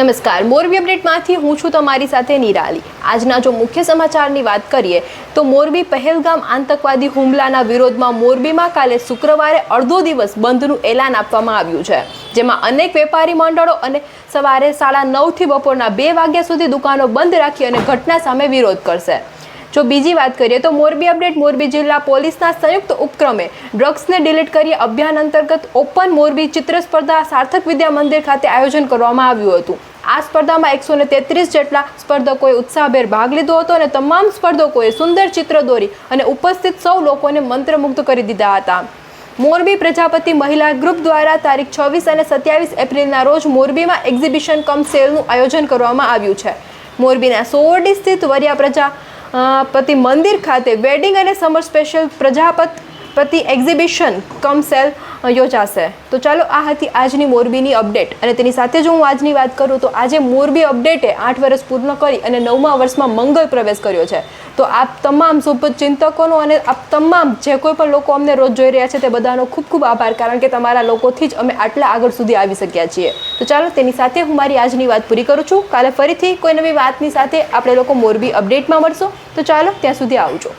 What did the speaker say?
નમસ્કાર. મોરબી અપડેટમાંથી હું છું તમારી સાથે નિરાલી. આજના જો મુખ્ય સમાચારની વાત કરીએ, તો મોરબી પહેલગામ આતંકવાદી હુમલાના વિરોધમાં મોરબીમાં કાલે શુક્રવારે અડધો દિવસ બંધનું એલાન આપવામાં આવ્યું છે, જેમાં અનેક વેપારી મંડળો અને સવારે સાડા નવથી બપોરના બે વાગ્યા સુધી દુકાનો બંધ રાખી અને ઘટના સામે વિરોધ કરશે. જો બીજી વાત કરીએ, તો મોરબી અપડેટ મોરબી જિલ્લા પોલીસના સંયુક્ત ઉપક્રમે ડ્રગ્સને ડિલીટ કરી અભિયાન અંતર્ગત ઓપન મોરબી ચિત્ર સ્પર્ધા સાર્થક વિદ્યા મંદિર ખાતે આયોજન કરવામાં આવ્યું હતું. આ સ્પર્ધામાં એકસો તેત્રીસ જેટલા સ્પર્ધકોએ ઉત્સાહભેર ભાગ લીધો હતો અને તમામ સ્પર્ધકોએ સુંદર ચિત્ર દોરી અને ઉપસ્થિત સૌ લોકોને મંત્રમુગ્ધ કરી દીધા હતા. મોરબી પ્રજાપતિ મહિલા ગ્રુપ દ્વારા તારીખ છવ્વીસ અને સત્યાવીસ એપ્રિલના રોજ મોરબીમાં એક્ઝિબિશન કમ સેલનું આયોજન કરવામાં આવ્યું છે. મોરબીના સોરડી સ્થિત વરિયા પ્રજા પતિ મંદિર ખાતે વેડિંગ અને સમર સ્પેશિયલ પ્રજાપત પતિ એક્ઝિબિશન કમ સેલ યોજાશે. તો ચાલો, આ હતી આજની મોરબીની અપડેટ અને તેની સાથે જો હું આજની વાત કરું, તો આજે મોરબી અપડેટે આઠ વર્ષ પૂર્ણ કરી અને નવમા વર્ષમાં મંગળ પ્રવેશ કર્યો છે. તો આપ તમામ શુભ ચિંતકોનો અને આપ તમામ જે કોઈ પણ લોકો અમને રોજ જોઈ રહ્યા છે, તે બધાનો ખૂબ ખૂબ આભાર, કારણ કે તમારા લોકોથી જ અમે આટલા આગળ સુધી આવી શક્યા છીએ. તો ચાલો, તેની સાથે હું મારી આજની વાત પૂરી કરું છું. કાલે ફરીથી કોઈ નવી વાતની સાથે આપણે લોકો મોરબી અપડેટમાં મળશો. તો ચાલો, ત્યાં સુધી આવજો.